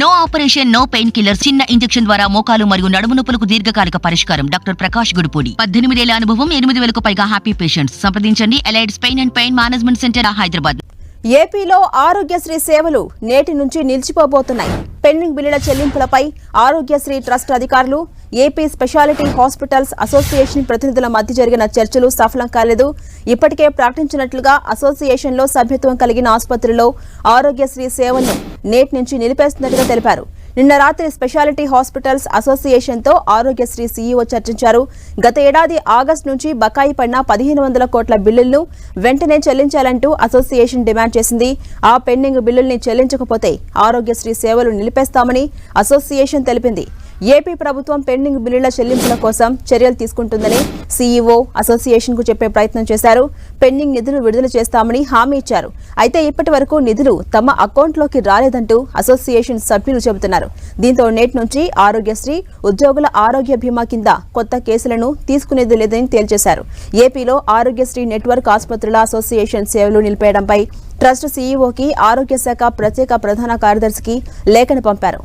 No operation no pain killer చిన్న injection ద్వారా మోకాలు మరియు నడుము నొప్పులకు దీర్ఘకాలిక పరిష్కారం. డాక్టర్ ప్రకాష్ గుడిపూడి. పద్దెనిమిదేళ్ళ అనుభవం ఎనిమిది వేలకు పైగా హ్యాపీ పేషెంట్స్ సంప్రదించండి. ఎలైడ్స్ pain and pain management centre Hyderabad. ఏపీలో ఆరోగ్యశ్రీ సేవలు నేటి నుంచి నిలిచిపోబోతున్నాయి. పెండింగ్ బిల్లుల చెల్లింపులపై ఆరోగ్యశ్రీ ట్రస్ట్ అధికారులు ఏపీ స్పెషాలిటీ హాస్పిటల్స్ అసోసియేషన్ ప్రతినిధుల మధ్య జరిగిన చర్చలు సఫలం కాలేదు. ఇప్పటికే ప్రకటించినట్లుగా అసోసియేషన్లో సభ్యత్వం కలిగిన ఆసుపత్రిలో ఆరోగ్యశ్రీ సేవలను నేటి నుంచి నిలిపేస్తున్నట్టుగా తెలిపారు. నిన్న రాత్రి స్పెషాలిటీ హాస్పిటల్స్ అసోసియేషన్తో ఆరోగ్యశ్రీ సీఈఓ చర్చించారు. గత ఏడాది ఆగస్టు నుంచి బకాయి పడిన పదిహేను వందల కోట్ల బిల్లులను వెంటనే చెల్లించాలంటూ అసోసియేషన్ డిమాండ్ చేసింది. ఆ పెండింగ్ బిల్లుల్ని చెల్లించకపోతే ఆరోగ్యశ్రీ సేవలు నిలిపేస్తామని అసోసియేషన్ తెలిపింది. ఏపీ ప్రభుత్వం పెండింగ్ బిల్లుల చెల్లింపుల కోసం చర్యలు తీసుకుంటుందని సీఈఓ అసోసియేషన్కు చెప్పే ప్రయత్నం చేశారు. పెండింగ్ నిధులు విడుదల చేస్తామని హామీ ఇచ్చారు. అయితే ఇప్పటి వరకు నిధులు తమ అకౌంట్లోకి రాలేదంటూ అసోసియేషన్ సభ్యులు చెబుతున్నారు. దీంతో నేటి నుంచి ఆరోగ్యశ్రీ ఉద్యోగుల ఆరోగ్య బీమా కింద కొత్త కేసులను తీసుకునేది లేదని తేల్చేశారు. ఏపీలో ఆరోగ్యశ్రీ నెట్వర్క్ ఆసుపత్రుల అసోసియేషన్ సేవలు నిలిపేయడంపై ట్రస్ట్ సీఈఓకి ఆరోగ్య శాఖ ప్రత్యేక ప్రధాన కార్యదర్శికి లేఖను పంపారు.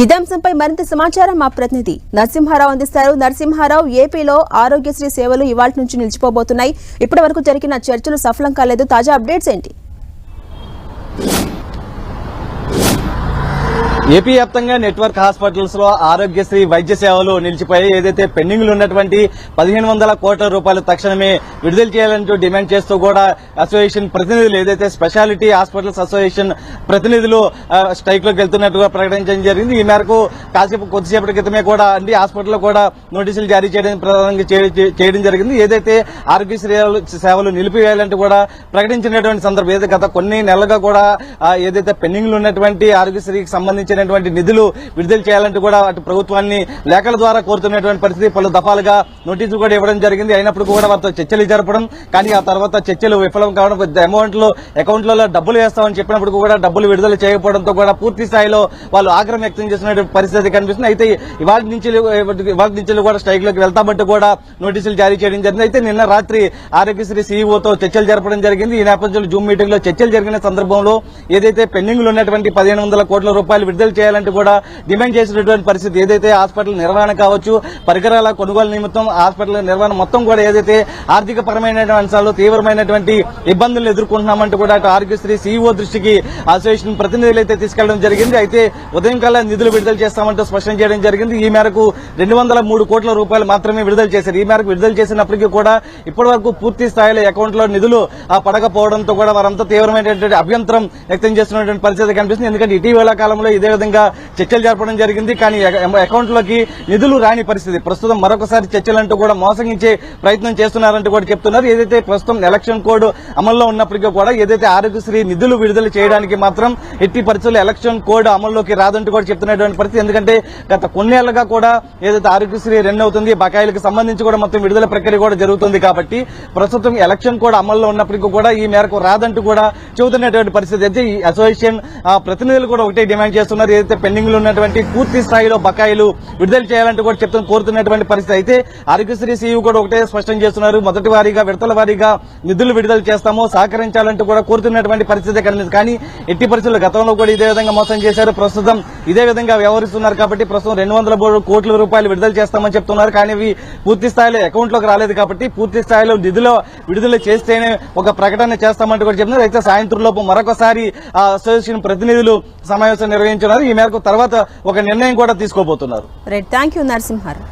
ఇక మరింత సమాచారం మా ప్రతినిధి నరసింహారావు అందిస్తారు. నరసింహారావు ఏపీలో ఆరోగ్యశ్రీ సేవలు ఇవాళ నుంచి నిలిచిపోబోతున్నాయి. ఇప్పటి వరకు జరిగిన చర్చలు సఫలం కాలేదు. తాజా అప్డేట్స్ ఏంటి? ఏపీ వ్యాప్తంగా నెట్వర్క్ హాస్పిటల్స్లో ఆరోగ్యశ్రీ వైద్య సేవలు నిలిచిపోయాయి. ఏదైతే పెండింగ్లో ఉన్నటువంటి పదిహేను వందల కోట్ల రూపాయలు తక్షణమే విడుదల చేయాలంటూ డిమాండ్ చేస్తూ కూడా అసోసియేషన్ ప్రతినిధులు ఏదైతే స్పెషాలిటీ హాస్పిటల్స్ అసోసియేషన్ ప్రతినిధులు స్ట్రైక్లోకి వెళ్తున్నట్టుగా ప్రకటించడం జరిగింది. ఈ మేరకు కాసేపు కొద్దిసేపటి క్రితమే కూడా అన్ని హాస్పిటల్లో కూడా నోటీసులు జారీ చేయడం ప్రధానంగా చేయడం జరిగింది. ఏదైతే ఆరోగ్యశ్రీ సేవలు- నిలిపివేయాలంటూ కూడా ప్రకటించినటువంటి సందర్భం ఏదైతే గత కొన్ని నెలలుగా కూడా ఏదైతే పెండింగ్లో ఉన్నటువంటి ఆరోగ్యశ్రీకి సంబంధించినటువంటి నిధులు విడుదల చేయాలంటూ కూడా అటు ప్రభుత్వాన్ని లేఖల ద్వారా కోరుతున్నటువంటి పరిస్థితి పలు దఫాలుగా నోటీసులు కూడా ఇవ్వడం జరిగింది. అయినప్పుడు కూడా వారితో చర్చలు జరపడం కానీ ఆ తర్వాత చర్చలు విఫలం కావడం అమౌంట్లో అకౌంట్లలో డబ్బులు వేస్తామని చెప్పినప్పుడు కూడా డబ్బులు విడుదల చేయకపోవడంతో కూడా పూర్తి స్థాయిలో వాళ్ళు ఆగ్రహం వ్యక్తం చేస్తున్నటువంటి పరిస్థితి కనిపిస్తుంది. అయితే ఇవాళ నుంచి ఇవాళ నుంచి కూడా స్ట్రైక్లోకి వెళ్తామంటూ కూడా నోటీసులు జారీ చేయడం జరిగింది. అయితే నిన్న రాత్రి ఆరోగ్యశ్రీ సీఈఓతో చర్చలు జరపడం జరిగింది. ఈ నేపథ్యంలో జూమ్ మీటింగ్లో చర్చలు జరిగిన సందర్భంలో ఏదైతే పెండింగ్లో ఉన్నటువంటి పదిహేను వందల కోట్ల రూపాయలు విడుదల చేయాలంటే కూడా డిమాండ్ చేసినటువంటి పరిస్థితి ఏదైతే హాస్పిటల్ నిర్వహణ కావచ్చు పరికరాల కొనుగోలు నిమిత్తం హాస్పిటల్ నిర్వహణ మొత్తం కూడా ఏదైతే ఆర్థిక అంశాలు అంశాల్లో తీవ్రమైనటువంటి ఇబ్బందులు ఎదుర్కొంటున్నామంటూ కూడా అటు ఆరోగ్యశ్రీ సీఈఓ దృష్టికి అసోసియేషన్ ప్రతినిధులు అయితే తీసుకెళ్ళడం జరిగింది. అయితే ఉదయం కల్లా నిధులు విడుదల చేస్తామంటూ స్పష్టం చేయడం జరిగింది. ఈ మేరకు రెండు వందల మూడు కోట్ల రూపాయలు మాత్రమే విడుదల చేశారు. ఈ మేరకు విడుదల చేసినప్పటికీ కూడా ఇప్పటి వరకు పూర్తి స్థాయిలో అకౌంట్లో నిధులు పడకపోవడంతో కూడా వారంతా తీవ్రమైనటువంటి అభ్యంతరం వ్యక్తం చేస్తున్నటువంటి పరిస్థితి కనిపిస్తుంది. ఎందుకంటే ఇటీవల కాలంలో ఇదే విధంగా చర్చలు జరపడం జరిగింది. కానీ అకౌంట్లోకి నిధులు రాని పరిస్థితి. ప్రస్తుతం మరొకసారి చర్చలంటూ కూడా మోసగించే ప్రయత్నం చేస్తున్నారంటూ కూడా చెప్తున్నారు. ఏదైతే ప్రస్తుతం ఎలక్షన్ కోడ్ అమల్లో ఉన్నప్పటికీ కూడా ఏదైతే ఆరోగ్యశ్రీ నిధులు విడుదల చేయడానికి మాత్రం ఎట్టి పరిస్థితుల్లో ఎలక్షన్ కోడ్ అమల్లోకి రాదంటూ కూడా చెప్తున్నటువంటి పరిస్థితి. ఎందుకంటే గత కొన్నేళ్ళుగా కూడా ఏదైతే ఆరోగ్యశ్రీ రన్ అవుతుంది బకాయిలకు సంబంధించి కూడా మొత్తం విడుదల ప్రక్రియ కూడా జరుగుతుంది కాబట్టి ప్రస్తుతం ఎలక్షన్ కోడ్ అమల్లో ఉన్నప్పటికీ కూడా ఈ మేరకు రాదంటూ కూడా చెబుతున్నటువంటి పరిస్థితి. అయితే ఈ అసోసియేషన్ ప్రతినిధులు కూడా ఒకటే డిమాండ్ చేస్తున్నారు. ఏదైతే పెండింగ్లో ఉన్నటువంటి పూర్తి స్థాయిలో బకాయిలు విడుదల చేయాలంటూ కూడా చెప్తూ కోరుతున్నటువంటి పరిస్థితి అయితే ఆరోగ్యశ్రీ సీఈఓ కూడా ఒకటే స్పష్టం చేస్తున్నారు. మొదటి వారీగా విడతల వారీగా నిధులు విడుదల చేస్తాము సహకరించాలంటూ కూడా కోరుతున్నటువంటి పరిస్థితి కలిగింది కానీ ఎట్టి పరిస్థితుల్లో గతంలో కూడా ఇదే విధంగా మోసం చేశారు. ప్రస్తుతం ఇదే విధంగా వ్యవహరిస్తున్నారు కాబట్టి ప్రస్తుతం రెండు వందల మూడు కోట్ల రూపాయలు విడుదల చేస్తామని చెప్తున్నారు. కానీ ఇవి పూర్తి స్థాయిలో అకౌంట్లోకి రాలేదు కాబట్టి పూర్తి స్థాయిలో నిధులు విడుదల చేస్తేనే ఒక ప్రకటన చేస్తామంటూ కూడా చెప్తున్నారు. అయితే సాయంత్రం లోపు మరొకసారి ఆ అసోసియేషన్ ప్రతినిధులు సమావేశం నిర్వహించడం ఈ మేరకు తర్వాత ఒక నిర్ణయం కూడా తీసుకోబోతున్నారు. Right thank you Narasimharao.